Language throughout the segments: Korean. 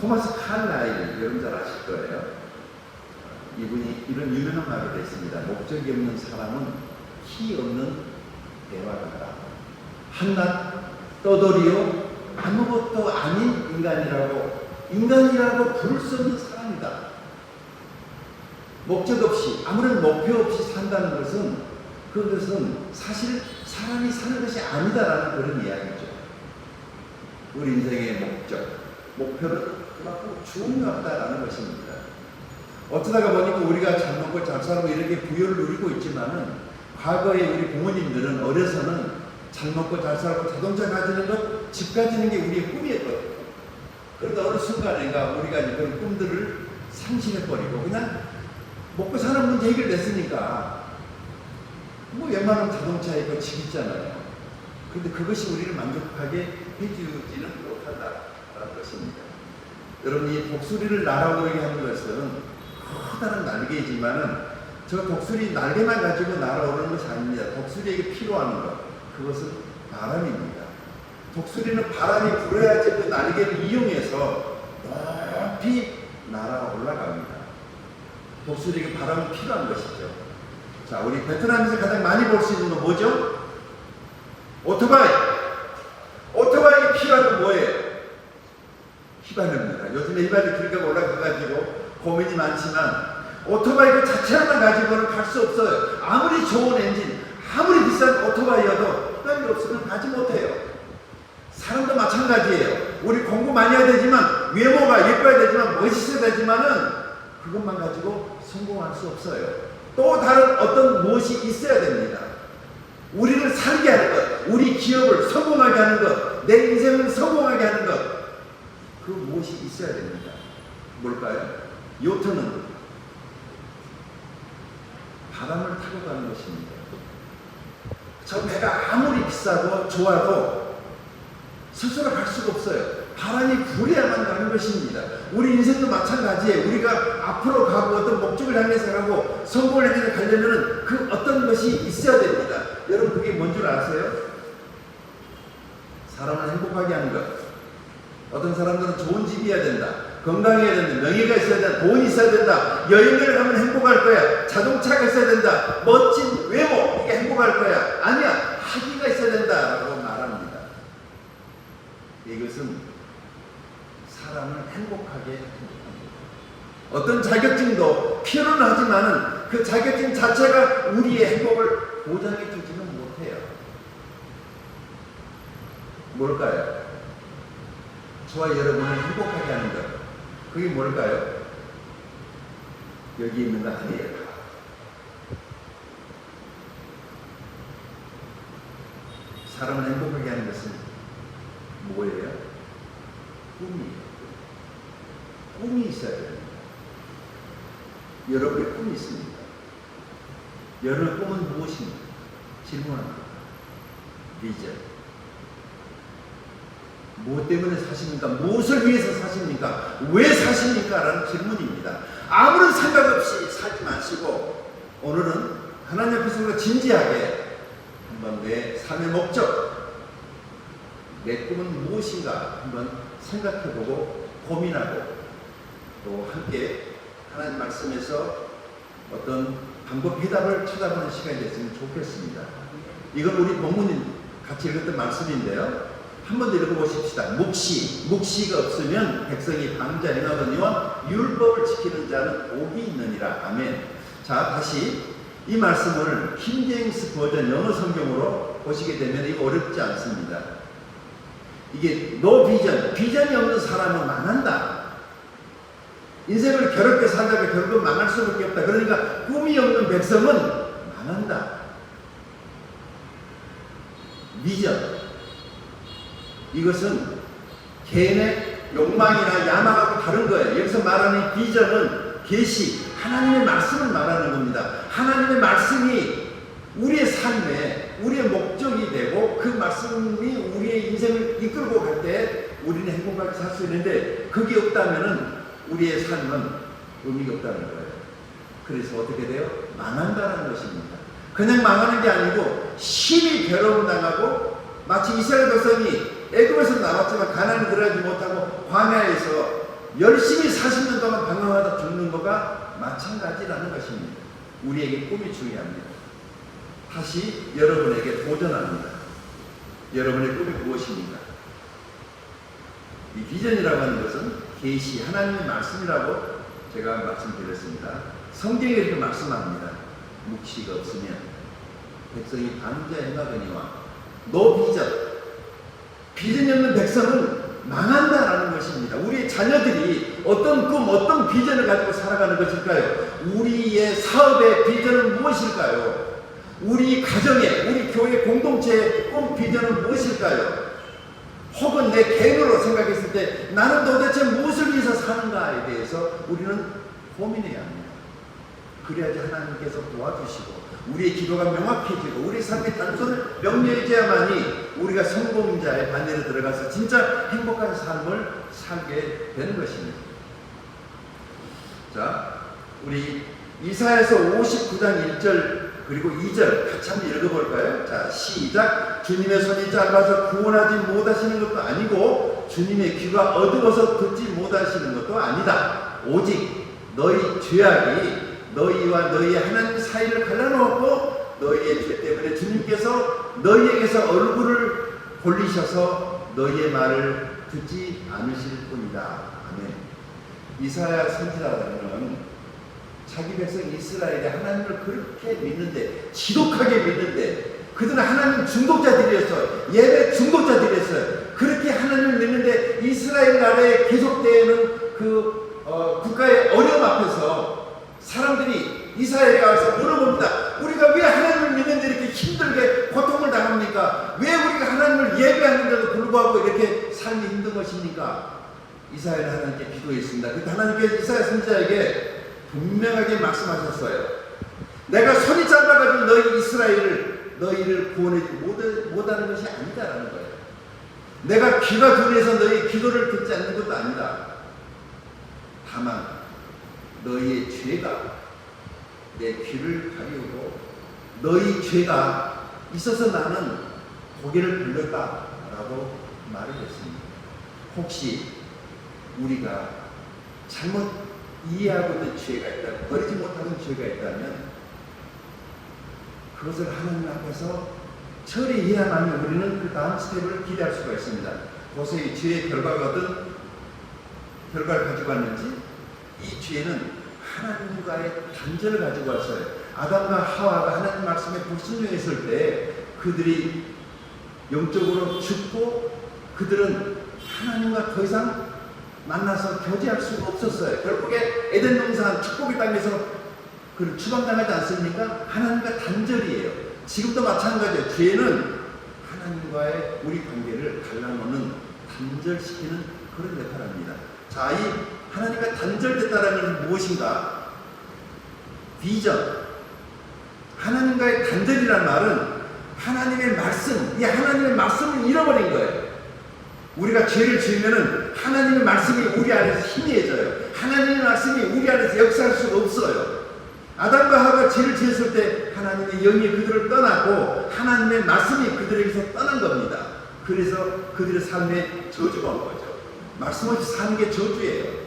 토마스 칼라일 여러분 잘 아실 거예요. 이분이 이런 유명한 말을 했습니다. 목적이 없는 사람은 키 없는 대화 같다. 한낱 떠돌이요 아무것도 아닌 인간이라고 인간이라고 부를 수 없는 사람이다. 목적 없이 아무런 목표 없이 산다는 것은 그것은 사실 사람이 사는 것이 아니다라는 그런 이야기죠. 우리 인생의 목적, 목표는 그만큼 중요하다라는 것입니다. 어쩌다가 보니까 우리가 잘 먹고 잘 살고 이렇게 부여를 누리고 있지만은 과거에 우리 부모님들은 어려서는 잘 먹고 잘 살고 자동차 가지는 것, 집 가지는 게 우리의 꿈이었거든요. 그러다 어느 순간인가 우리가 그런 꿈들을 상실해버리고 그냥 먹고 사는 문제 해결됐으니까 뭐 웬만하면 자동차 있고 집 있잖아요. 그런데 그것이 우리를 만족하게 해주지는 못한다라는 것입니다. 여러분 이 독수리를 날아오르게 하는 것은 커다란 날개이지만은 저 독수리 날개만 가지고 날아오르는 것이 아닙니다. 독수리에게 필요한 것 그것은 바람입니다. 독수리는 바람이 불어야지 그 날개를 이용해서 높이 날아 올라갑니다. 독수리에게 바람은 필요한 것이죠. 자, 우리 베트남에서 가장 많이 볼 수 있는 건 뭐죠? 오토바이. 오토바이가 필요한 건 뭐예요? 휘발유입니다. 요즘에 휘발유 길가 올라가가지 고 고민이 많지만 오토바이 그 자체로만 가지고는 갈 수 없어요. 아무리 좋은 엔진, 아무리 비싼 오토바이여도 휘발유 없으면 가지 못해요. 사람도 마찬가지예요. 우리 공부 많이 해야 되지만 외모가 예뻐야 되지만 멋있어야 되지만은 그것만 가지고 성공할 수 없어요. 또 다른 어떤 무엇이 있어야 됩니다. 우리를 살게 하는 것, 우리 기업을 성공하게 하는 것, 내 인생을 성공하게 하는 것, 그 무엇이 있어야 됩니다. 뭘까요? 요트는 바람을 타고 가는 것입니다. 저 배가 아무리 비싸고 좋아도 스스로 갈 수가 없어요. 바람이 불어야만 가는 것입니다. 우리 인생도 마찬가지예요. 우리가 앞으로 가고 어떤 목적을 향해서 가고 성공을 향해서 가려면 그 어떤 것이 있어야 됩니다. 여러분 그게 뭔 줄 아세요? 사람을 행복하게 하는 것. 어떤 사람들은 좋은 집이어야 된다. 건강해야 된다. 명예가 있어야 된다. 돈이 있어야 된다. 여행을 가면 행복할 거야. 자동차가 있어야 된다. 멋진 외모. 이게 행복할 거야. 아니야. 학위가 있어야 된다라고 말합니다. 이것은 사람을 행복하게 합니다. 어떤 자격증도 필요는 하지만은 그 자격증 자체가 우리의 행복을 보장해 주지는 못해요. 뭘까요? 저와 여러분을 행복하게 하는 것. 그게 뭘까요? 여기 있는 거 아니에요. 사람을 행복하게 하는 것은 뭐예요? 꿈이에요. 꿈이 있어야 됩니다. 여러분의 꿈이 있습니다. 여러분의 꿈은 무엇입니까? 질문합니다. 비전. 무엇 때문에 사십니까? 무엇을 위해서 사십니까? 왜 사십니까? 라는 질문입니다. 아무런 생각 없이 살지 마시고 오늘은 하나님 앞에서 진지하게 한번 내 삶의 목적, 내 꿈은 무엇인가 한번 생각해보고 고민하고 또 함께 하나님 말씀에서 어떤 방법 해답을 찾아보는 시간이 됐으면 좋겠습니다. 이건 우리 본문인 같이 읽었던 말씀인데요. 한번 더 읽어보십시다. 묵시, 묵시가 없으면 백성이 방자 행하거니와 율법을 지키는 자는 복이 있느니라. 아멘. 자, 다시 이 말씀을 킹제임스 버전 영어 성경으로 보시게 되면 이거 어렵지 않습니다. 이게 노 비전, 비전이 없는 사람은 망한다. 인생을 괴롭게 살다가 결국 망할 수밖에 없다. 그러니까 꿈이 없는 백성은 망한다. 비전. 이것은 개인의 욕망이나 야망하고 다른 거예요. 여기서 말하는 비전은 계시, 하나님의 말씀을 말하는 겁니다. 하나님의 말씀이 우리의 삶에 우리의 목적이 되고 그 말씀이 우리의 인생을 이끌고 갈 때 우리는 행복하게 살 수 있는데 그게 없다면은 우리의 삶은 의미가 없다는 거예요. 그래서 어떻게 돼요? 망한다는 것입니다. 그냥 망하는 게 아니고 심히 괴로움 당하고 마치 이스라엘 백성이 애굽에서 나왔지만 가나안에 들어가지 못하고 광야에서 열심히 40년 동안 방황하다 죽는 거가 마찬가지라는 것입니다. 우리에게 꿈이 중요합니다. 다시 여러분에게 도전합니다. 여러분의 꿈이 무엇입니까? 이 비전이라고 하는 것은 계시 하나님의 말씀이라고 제가 말씀드렸습니다. 성경에 이렇게 말씀합니다. 묵시가 없으면 백성이 반자 행하거니와 노 비전 비전이 없는 백성은 망한다라는 것입니다. 우리의 자녀들이 어떤 꿈, 어떤 비전을 가지고 살아가는 것일까요? 우리의 사업의 비전은 무엇일까요? 우리 가정의, 우리 교회 공동체의 꿈, 비전은 무엇일까요? 혹은 내 개인으로 생각했을 때 나는 도대체 무엇을 위해서 사는가에 대해서 우리는 고민해야 합니다. 그래야지 하나님께서 도와주시고 우리의 기도가 명확해지고 우리 삶의 단순을 명료해져야만이 우리가 성공자의 반열에 들어가서 진짜 행복한 삶을 살게 되는 것입니다. 자, 우리 이사야서 59장 1절 그리고 2절 같이 한번 읽어볼까요? 자, 시작. 주님의 손이 짧아서 구원하지 못하시는 것도 아니고 주님의 귀가 어두워서 듣지 못하시는 것도 아니다. 오직 너희 죄악이 너희와 너희 하나님 사이를 갈라놓고 너희의 죄 때문에 주님께서 너희에게서 얼굴을 돌리셔서 너희의 말을 듣지 않으실 뿐이다. 아멘. 이사야 선지자는 자기 백성 이스라엘이 하나님을 그렇게 믿는데 지독하게 믿는데 그들은 하나님 중독자들이었어요. 예배 중독자들이었어요. 그렇게 하나님을 믿는데 이스라엘 나라에 계속되는 그 어, 국가의 어려움 앞에서 사람들이 이스라엘에 와서 물어봅니다. 우리가 왜 하나님을 믿는데 이렇게 힘들게 고통을 당합니까? 왜 우리가 하나님을 예배하는데도 불구하고 이렇게 삶이 힘든 것입니까? 이사야는 하나님께 기도했습니다. 그때 하나님께서 이사야 선지자에게 분명하게 말씀하셨어요. 내가 손이 짧아가지고 너희 이스라엘을 너희를 구원하지 못- 못하는 것이 아니다라는 거예요. 내가 귀가 둔해서 너희 기도를 듣지 않는 것도 아니다. 다만 너희의 죄가 내 귀를 가리우고 너희 죄가 있어서 나는 고개를 돌렸다라고 말을 했습니다. 혹시 우리가 잘못 이해하고 있는 죄가 있다, 버리지 못하는 죄가 있다면 그것을 하나님 앞에서 처리해야만 우리는 그 다음 스텝을 기대할 수가 있습니다. 고세의 죄의 어떤 결과를 가지고 왔는지 이 죄는 하나님과의 단절을 가지고 왔어요. 아담과 하와가 하나님 말씀에 불순종했을 때 그들이 영적으로 죽고 그들은 하나님과 더 이상 만나서 교제할 수가 없었어요. 결국에 에덴 동산 축복의 땅에서 그 추방당하지 않습니까? 하나님과 단절이에요. 지금도 마찬가지예요. 죄는 하나님과의 우리 관계를 갈라놓는 단절시키는 그런 역할을 합니다. 자, 이 하나님과 단절됐다는 것은 무엇인가? 비전. 하나님과의 단절이라는 말은 하나님의 말씀, 이 하나님의 말씀을 잃어버린 거예요. 우리가 죄를 지으면은 하나님의 말씀이 우리 안에서 희미해져요. 하나님의 말씀이 우리 안에서 역사할 수가 없어요. 아담과 하가 죄를 지었을 때 하나님의 영이 그들을 떠나고 하나님의 말씀이 그들에게서 떠난 겁니다. 그래서 그들의 삶에 저주가 온 거죠. 말씀 없이 사는 게 저주예요.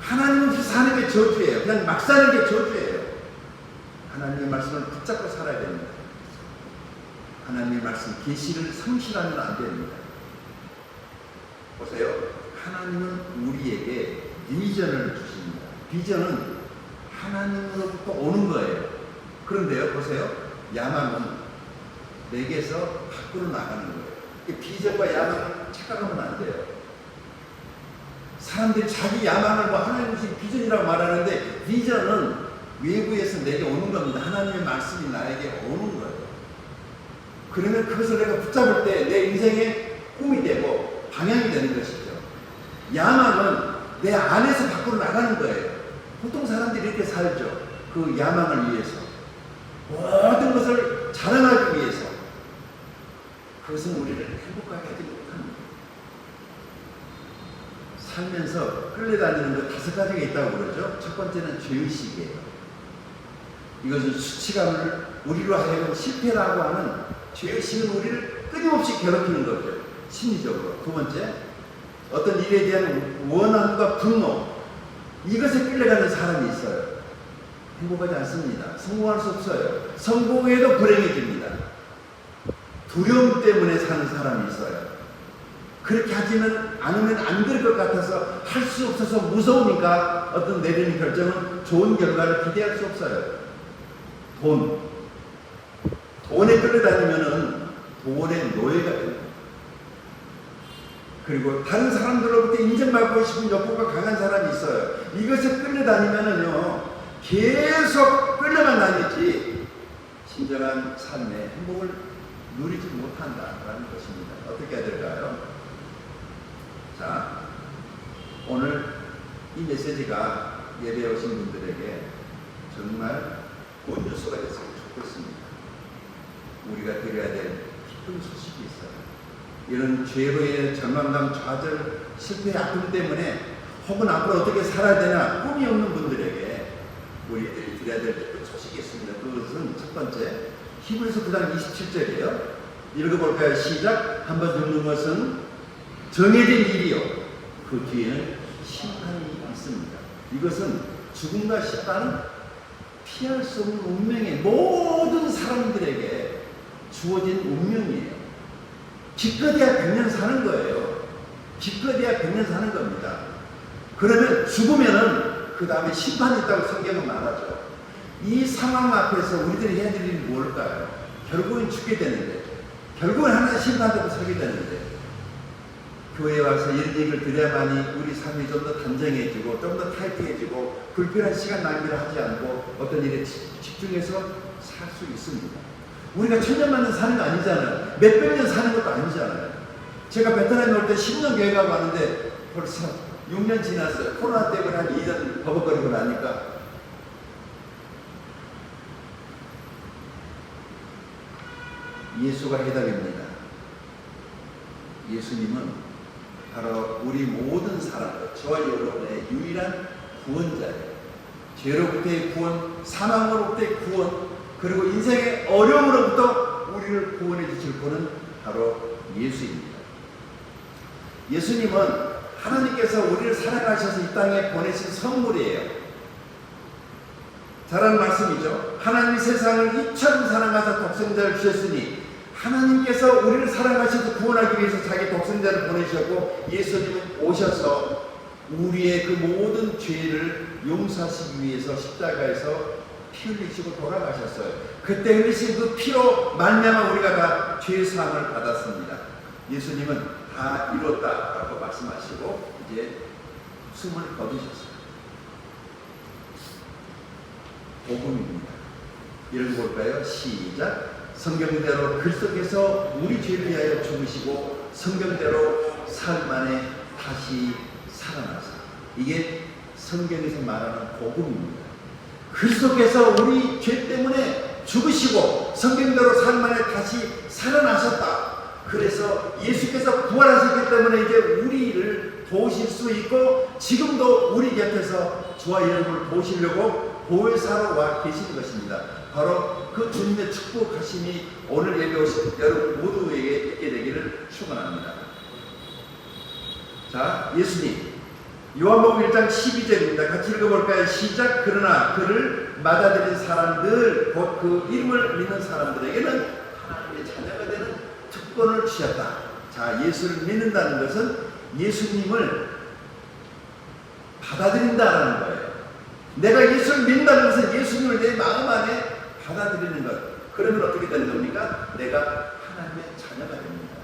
하나님 없이 사는 게 저주예요. 그냥 막 사는 게 저주예요. 하나님의 말씀을 붙잡고 살아야 됩니다. 하나님의 말씀 계시를 상실하면 안 됩니다. 보세요. 하나님은 우리에게 비전을 주십니다. 비전은 하나님으로부터 오는 거예요. 그런데요, 보세요. 야망은 내게서 밖으로 나가는 거예요. 이 비전과 야망을 착각하면 안 돼요. 사람들이 자기 야망을 뭐 하나님 주신 비전이라고 말하는데 비전은 외부에서 내게 오는 겁니다. 하나님의 말씀이 나에게 오는 거예요. 그러면 그것을 내가 붙잡을 때 내 인생의 꿈이 되고 방향이 되는 것이죠. 야망은 내 안에서 밖으로 나가는 거예요. 보통 사람들이 이렇게 살죠. 그 야망을 위해서. 모든 것을 자랑하기 위해서. 그것은 우리를 행복하게 하지 못합니다. 살면서 끌려다니는 것 다섯 가지가 있다고 그러죠. 첫 번째는 죄의식이에요. 이것은 수치감을 우리로 하여금 실패라고 하는 죄의식은 우리를 끊임없이 괴롭히는 거죠. 심리적으로. 두 번째, 어떤 일에 대한 원함과 분노 이것에 끌려가는 사람이 있어요. 행복하지 않습니다. 성공할 수 없어요. 성공해도 불행해집니다. 두려움 때문에 사는 사람이 있어요. 그렇게 하지는 않으면 안 될 것 같아서 할 수 없어서 무서우니까 어떤 내리는 결정은 좋은 결과를 기대할 수 없어요. 돈. 돈에 끌려다니면은 돈의 노예가 됩니다. 그리고 다른 사람들로부터 인정받고 싶은 욕구가 강한 사람이 있어요. 이것에 끌려다니면은요, 계속 끌려만 다니지, 진정한 삶의 행복을 누리지 못한다라는 것입니다. 어떻게 해야 될까요? 자, 오늘 이 메시지가 예배 오신 분들에게 정말 good 뉴스가 됐으면 좋겠습니다. 우리가 드려야 될 기쁜 소식이 있어요. 이런 죄로 인해 절망감, 좌절, 실패, 아픔 때문에 혹은 앞으로 어떻게 살아야 되나 꿈이 없는 분들에게 우리들이 드려야 될 기쁜 소식이 있습니다. 그것은 첫 번째 히브리서 9장 27절이에요. 읽어볼까요? 시작. 한번 듣는 것은 정해진 일이요. 그 뒤에는 심판이 있습니다. 이것은 죽음과 심판은 피할 수 없는 운명의 모든 사람들에게 주어진 운명이에요. 기껏해야 100년 사는 거예요. 기껏해야 100년 사는 겁니다. 그러면 죽으면은 그 다음에 심판이 있다고 성경은 말하죠. 이 상황 앞에서 우리들이 해야 될 일이 뭘까요? 결국은 죽게 되는데, 결국은 하나님 심판되고 서게 되는데, 교회에 와서 이런 얘기를 드려야만이 우리 삶이 좀 더 단정해지고, 좀 더 타이트해지고, 불필요한 시간 낭비를 하지 않고, 어떤 일에 집- 집중해서 살 수 있습니다. 우리가 천년만년 사는 거 아니잖아요. 몇백 년 사는 것도 아니잖아요. 제가 베트남에 올 때 10년 교회 가고 왔는데 벌써 6년 지났어요. 코로나 때문에 한 2년 버벅거리고 나니까. 예수가 해답입니다. 예수님은 바로 우리 모든 사람들, 저와 여러분의 유일한 구원자예요. 죄로부터의 구원, 사망으로부터의 구원, 그리고 인생의 어려움으로부터 우리를 구원해 주실 분은 바로 예수입니다. 예수님은 하나님께서 우리를 사랑하셔서 이 땅에 보내신 선물이에요. 잘하는 말씀이죠. 하나님이 세상을 이처럼 사랑하사 독생자를 주셨으니 하나님께서 우리를 사랑하셔서 구원하기 위해서 자기 독생자를 보내셨고 예수님은 오셔서 우리의 그 모든 죄를 용서하시기 위해서 십자가에서 피 흘리시고 돌아가셨어요. 그때 흘리신 그 피로 말미암아 우리가 다 죄 사함을 받았습니다. 예수님은 다 이뤘다라고 말씀하시고 이제 숨을 거두셨어요. 복음입니다. 읽어볼까요? 시작. 성경대로 그리스도께서 우리 죄를 위하여 죽으시고 성경대로 사흘 만에 다시 살아나사. 이게 성경에서 말하는 복음입니다. 그리스도께서 우리 죄 때문에 죽으시고 성경대로 사흘 만에 다시 살아나셨다. 그래서 예수께서 부활하셨기 때문에 이제 우리를 도우실 수 있고 지금도 우리 곁에서 저와 여러분을 도우시려고 보혜사로 와 계신 것입니다. 바로 그 주님의 축복하심이 오늘 예배 오신 여러분 모두에게 있게 되기를 축원합니다. 자, 예수님. 요한복음 1장 12절입니다. 같이 읽어볼까요? 시작. 그러나 그를 맞아들인 사람들, 곧 그 이름을 믿는 사람들에게는 하나님의 자녀가 되는 특권을 주셨다. 자, 예수를 믿는다는 것은 예수님을 받아들인다는 거예요. 내가 예수를 믿는다는 것은 예수님을 내 마음 안에 받아들이는 것. 그러면 어떻게 되는 겁니까? 내가 하나님의 자녀가 됩니다.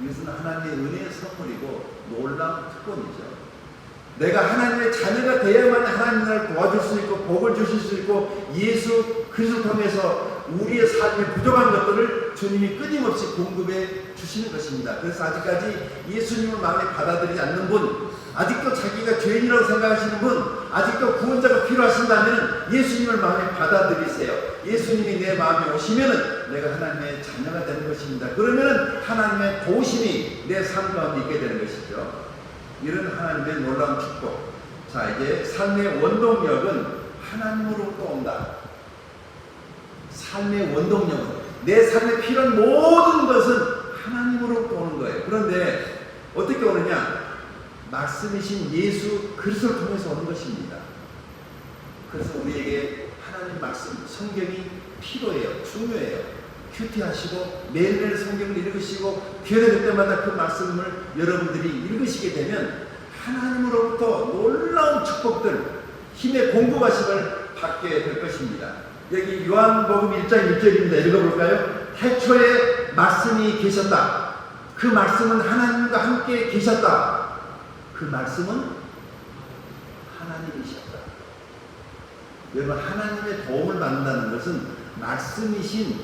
이것은 하나님의 은혜의 선물이고 놀라운 특권이죠. 내가 하나님의 자녀가 돼야만 하나님 나를 도와줄 수 있고 복을 주실 수 있고 예수 그리스도 통해서 우리의 삶에 부족한 것들을 주님이 끊임없이 공급해 주시는 것입니다. 그래서 아직까지 예수님을 마음에 받아들이지 않는 분, 아직도 자기가 죄인이라고 생각하시는 분, 아직도 구원자가 필요하신다면 예수님을 마음에 받아들이세요. 예수님이 내 마음에 오시면은 내가 하나님의 자녀가 되는 것입니다. 그러면은 하나님의 도우심이 내 삶 가운데 있게 되는 것이죠. 이런 하나님의 놀라운 축복. 자, 이제 삶의 원동력은 하나님으로부터 온다. 삶의 원동력은 내 삶에 필요한 모든 것은 하나님으로부터 오는 거예요. 그런데 어떻게 오느냐? 말씀이신 예수 그리스도를 통해서 오는 것입니다. 그래서 우리에게 하나님 말씀, 성경이 필요해요. 중요해요. 큐티하시고 매일매일 성경을 읽으시고 기회가 될 때마다 그 말씀을 여러분들이 읽으시게 되면 하나님으로부터 놀라운 축복들, 힘의 공급하심을 받게 될 것입니다. 여기 요한복음 1장 1절입니다. 읽어볼까요? 태초에 말씀이 계셨다. 그 말씀은 하나님과 함께 계셨다. 그 말씀은 하나님이셨다. 여러분 하나님의 도움을 받는다는 것은 말씀이신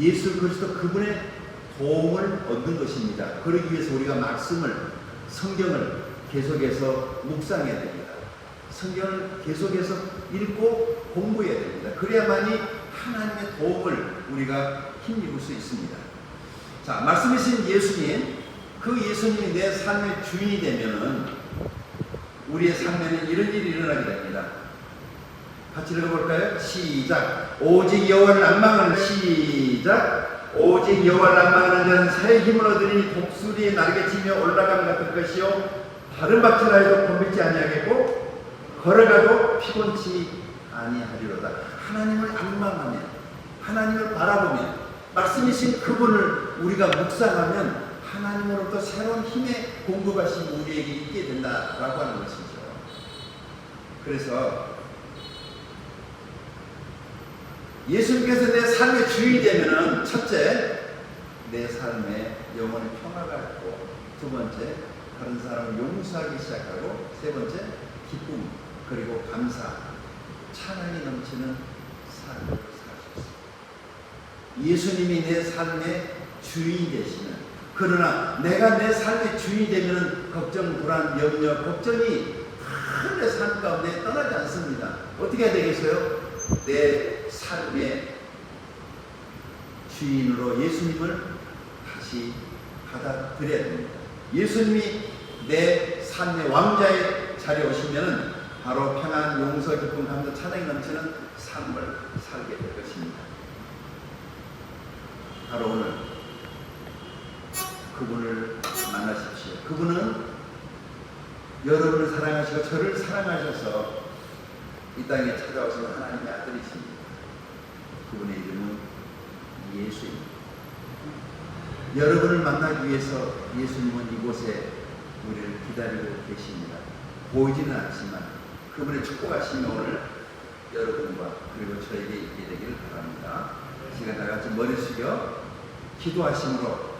예수 그리스도 그분의 도움을 얻는 것입니다. 그러기 위해서 우리가 말씀을 성경을 계속해서 묵상해야 됩니다. 성경을 계속해서 읽고 공부해야 됩니다. 그래야만이 하나님의 도움을 우리가 힘입을 수 있습니다. 자, 말씀이신 예수님, 그 예수님이 내 삶의 주인이 되면은 우리의 삶에는 이런 일이 일어나게 됩니다. 같이 읽어볼까요? 시작. 오직 여호와를 낭망하는 시작. 오직 여호와를 낭망하는 자는 새 힘을 얻으니 독수리의 날개 치며 올라감 같을 것이요 다른 밭이라 해도 곤비지 아니하겠고 걸어가도 피곤치 아니하리로다. 하나님을 낭망하면 하나님을 바라보면 말씀이신 그분을 우리가 묵상하면 하나님으로부터 새로운 힘의 공급하심이 우리에게 있게 된다라고 하는 것이죠. 그래서 예수님께서 내 삶의 주인이 되면은 첫째 내 삶에 영혼의 평화가 있고 두 번째 다른 사람을 용서하기 시작하고 세 번째 기쁨 그리고 감사 찬양이 넘치는 삶을 살수 있습니다. 예수님이 내 삶의 주인이 되시면 그러나 내가 내 삶의 주인이 되면 걱정, 불안, 염려, 걱정이 다 내 삶 가운데 떠나지 않습니다. 어떻게 해야 되겠어요? 내 삶의 주인으로 예수님을 다시 받아들여야 됩니다. 예수님이 내 삶의 왕자의 자리에 오시면 바로 평안, 용서, 기쁨, 감사, 찬양이 넘치는 삶을 살게 될 것입니다. 바로 오늘 그분을 만나십시오. 그분은 여러분을 사랑하시고 저를 사랑하셔서 이 땅에 찾아오신 하나님의 아들이십니다. 그분의 이름은 예수입니다. 여러분을 만나기 위해서 예수님은 이곳에 우리를 기다리고 계십니다. 보이지는 않지만 그분의 축복하심이 오늘 여러분과 그리고 저에게 있게 되기를 바랍니다. 시간 다 같이 머리 숙여 기도하심으로